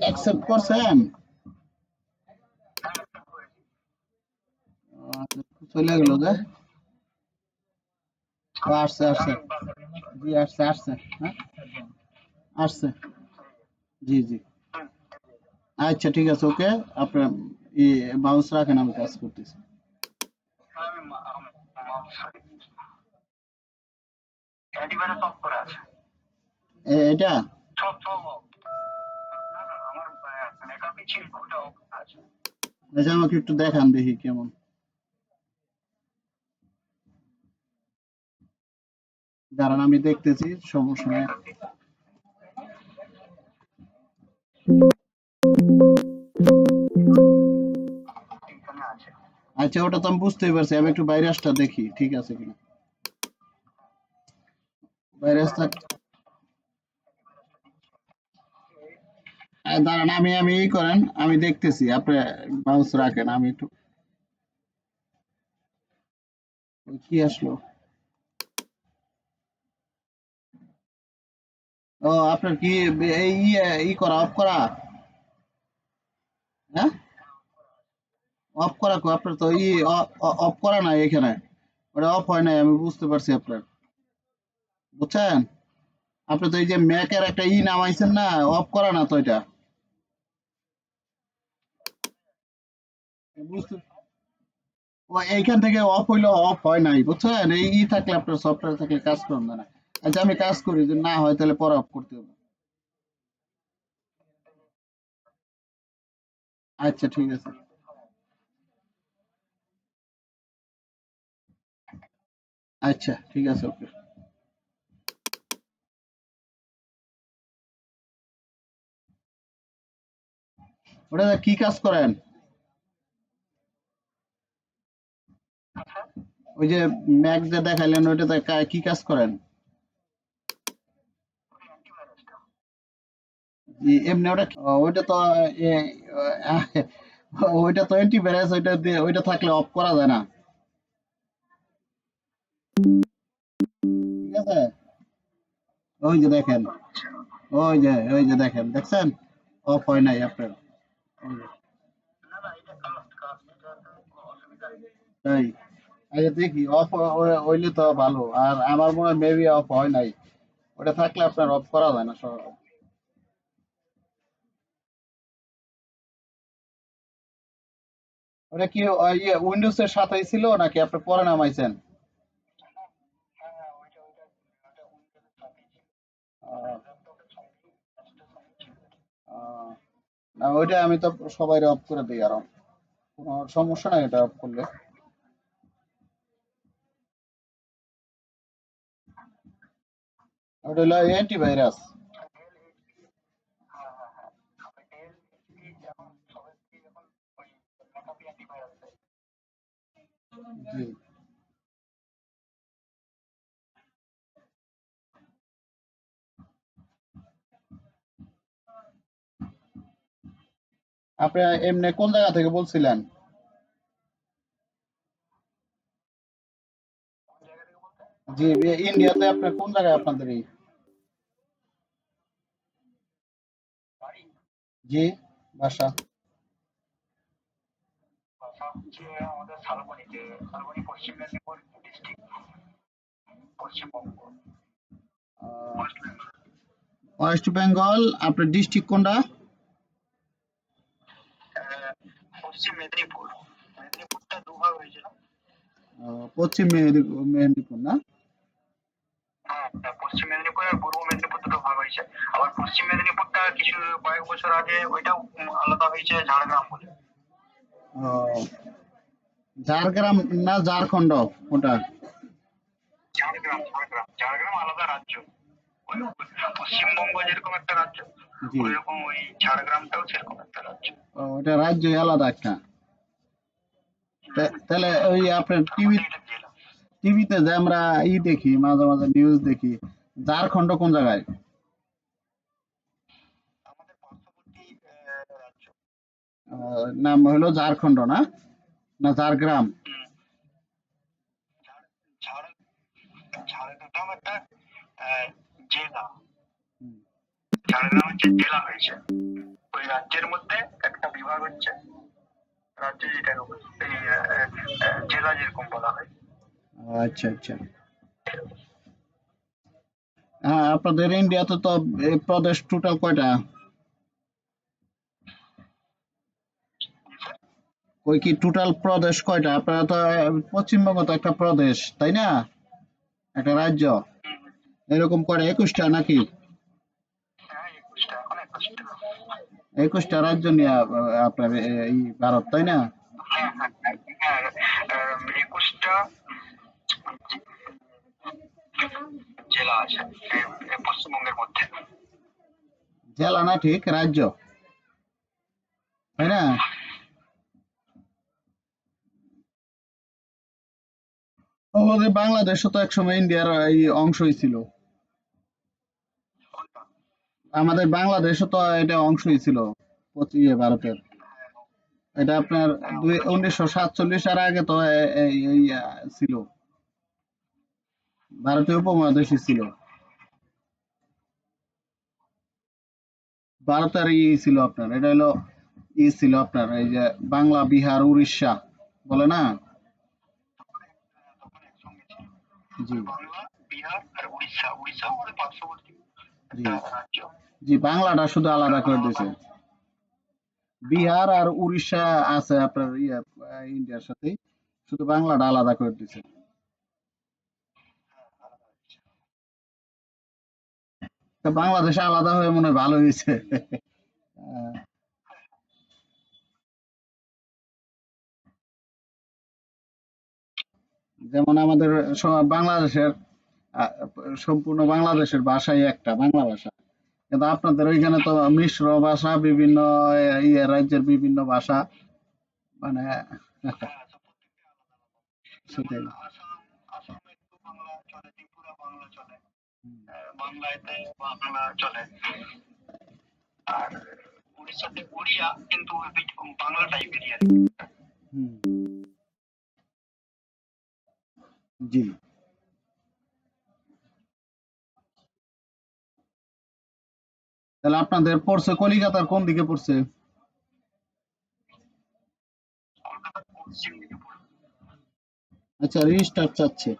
Accept করছেন? চলে গেল যে। আসছে আসছে। জি, আসছে আসছে হ্যাঁ? আসছে। জি জি। আচ্ছা ঠিক আছে, ওকে। আপনার বাউন্স রাখেন, আমি কাজ করতেছি। আছে। আচ্ছা। আমাকে একটু দেখান দেখি কেমন। দাঁড়ান আমি দেখতেছি সমস্যা নেই। আচ্ছা ওটা তো আমি বুঝতেই পারছি আমি একটু ভাইরাসটা দেখি ঠিক আছে কিনা। দাঁড়ান, আমি আমি এই করেন, আমি দেখতেছি, আপনি রাখেন, আমি একটু কি আসলো? ও, আপনার কি এই ই করা অফ করা? হ্যাঁ? অফ করা আপনার তো ই অফ করা নাই এখানে। ওটা অফ হয় নাই, আমি বুঝতে পারছি আপনার। বুঝছেন? আপনি তো এই যে ম্যাকের একটা ই নামাইছেন না অফ করা না তো এটা? এইখান থেকে অফ হইল অফ হয় নাই, বুঝছেন? এই ই থাকলে আপনার সফটওয়্যার কাজ করবে না। আচ্ছা আমি কাজ করি, যদি না হয় তাহলে পরে অফ করতে হবে। আচ্ছা ঠিক আছে। আচ্ছা ঠিক আছে, ওকে। ওটা কি কাজ করেন? ওই যে ম্যাক যে দেখাইলেন ওইটাতে কি কাজ করেন? এমনি ওটা ওইটা তো ওইটা তো অ্যান্টিভাইরাস ওইটা ওইটা থাকলে অফ করা যায় না। ঠিক আছে? ওই যে দেখেন, ওই যে ওই যে দেখেন, দেখছেন? অফ হয় নাই আপনার দেখি অফ হইলে তো ভালো, আর আমার মনে হয় মেবি অফ হয় নাই। ওটা থাকলে আপনার অফ করা যায় না সহজ ওটা কি ইয়ে উইন্ডোজ এর সাথেই ছিল নাকি আপনি পরে নামাইছেন হ্যাঁ হ্যাঁ ওইটা ওইটা ওটা উইন্ডোজের সাথেই ছিল আহ, ল্যাপটপের সঙ্গেই কাজটার সঙ্গে ছিল আহ, না, ওইটা আমি তো সবাই অফ করে দিই আর। কোনো সমস্যা নাই এটা অফ করলে। ওটা হলো অ্যান্টিভাইরাস হ্যাঁ হ্যাঁ হ্যাঁ তবে ডেল এইচপি যেমন সবাই এখন ওই মেকআপই অ্যান্টিভাইরাস দেয় জি আপনি এমনি কোন জায়গা থেকে বলছিলেন? জি ইন্ডিয়াতে আপনার কোন জায়গায় আপনাদের জি বাসা। ওয়েস্ট বেঙ্গল আপনার ডিস্ট্রিক্ট কোনটা? পশ্চিম মেদিনীপুর। মেদিনীপুরটা দুভাগ হয়েছিল। পশ্চিম মেদিনীপুর মেদিনীপুর না? হ্যাঁ হ্যাঁ, পশ্চিম মেদিনীপুর আর পূর্ব মেদিনীপুর দুটো ভাগ হয়েছে। আবার পশ্চিম মেদিনীপুরটা কিছু কয়েক বছর আগে ওইটাও আলাদা হয়েছে ঝাড়গ্রাম বলে। ঝাড়গ্রাম না ঝাড়খণ্ড? ওটা? ঝাড়গ্রাম ঝাড়গ্রাম। ঝাড়গ্রাম আলাদা রাজ্য। পশ্চিমবঙ্গ যেরকম একটা রাজ্য। ওইরকম ওই ঝাড়গ্রামটাও সেরকম একটা রাজ্য। ওটা রাজ্য আলাদা একটা। তাহলে ওই আপনার টিভি টিভিতে যে আমরা ই দেখি মাঝে মাঝে নিউজ দেখি ঝাড়খণ্ড কোন জায়গায়? নাম হলো ঝাড়খণ্ড না? না ঝাড়গ্রাম? হুম। ঝাড় ঝাড় ঝাড়গ্রাম একটা জেলা। ঝাড়গ্রাম হচ্ছে জেলা হয়েছে। ওই রাজ্যের মধ্যে একটা বিভাগ হচ্ছে রাজ্য যেটাকে জেলা যেরকম বলা হয়। আচ্ছা আচ্ছা। হ্যাঁ আপনাদের ইন্ডিয়াতে তো এই প্রদেশ টোটাল কয়টা? ওই কি টোটাল প্রদেশ কয়টা? আপনারা তো পশ্চিমবঙ্গ তো একটা প্রদেশ তাই না? একটা রাজ্য। এরকম করে একুশটা নাকি হ্যাঁ একুশটা এখন একুশটা একুশটা রাজ্য নিয়ে আপনার এই ভারত তাই না? হ্যাঁ হ্যাঁ হ্যাঁ, একুশটা জেলা আছে এই- এই পশ্চিমবঙ্গের মধ্যে। জেলা না ঠিক রাজ্য? তাই না? আমাদের বাংলাদেশও তো একসময় ইন্ডিয়ার এই অংশই ছিল। আমাদের বাংলাদেশও তো এটা অংশই ছিল ইয়ে ভারতের। এটা আপনার দুই উনিশশো সাতচল্লিশ এর আগে তো ছিল। ভারতীয় উপমহাদেশই ছিল। ভারতের ই ছিল আপনার এটা হলো ই ছিল আপনার এই যে বাংলা বিহার উড়িষ্যা বলে না? জি। বিহার আর উড়িষ্যা উড়িষ্যা আমাদের পার্শ্ববর্তী জি। রাজ্য। জি, বাংলাটা শুধু আলাদা করে দিয়েছে বিহার আর উড়িষ্যা আছে আপনার ইয়ে ইন্ডিয়ার সাথে শুধু বাংলাটা আলাদা করে দিয়েছে বাংলাদেশ আলাদা হয়ে মনে ভালো হয়েছে। যেমন আমাদের বাংলাদেশের সম্পূর্ণ বাংলাদেশের ভাষাই একটা, বাংলা ভাষা। কিন্তু আপনাদের ওইখানে তো মিশ্র ভাষা বিভিন্ন ইয়ে রাজ্যের বিভিন্ন ভাষা মানে সেটাই বাংলাতে বাংলা চলে আর উড়িষ্যাতে উড়িয়া কিন্তু বাংলা টাইপেরই আর। জি তাহলে আপনাদের পড়ছে কলিকাতার কোন দিকে পড়ছে? আচ্ছা রেজিস্টার চাচ্ছে।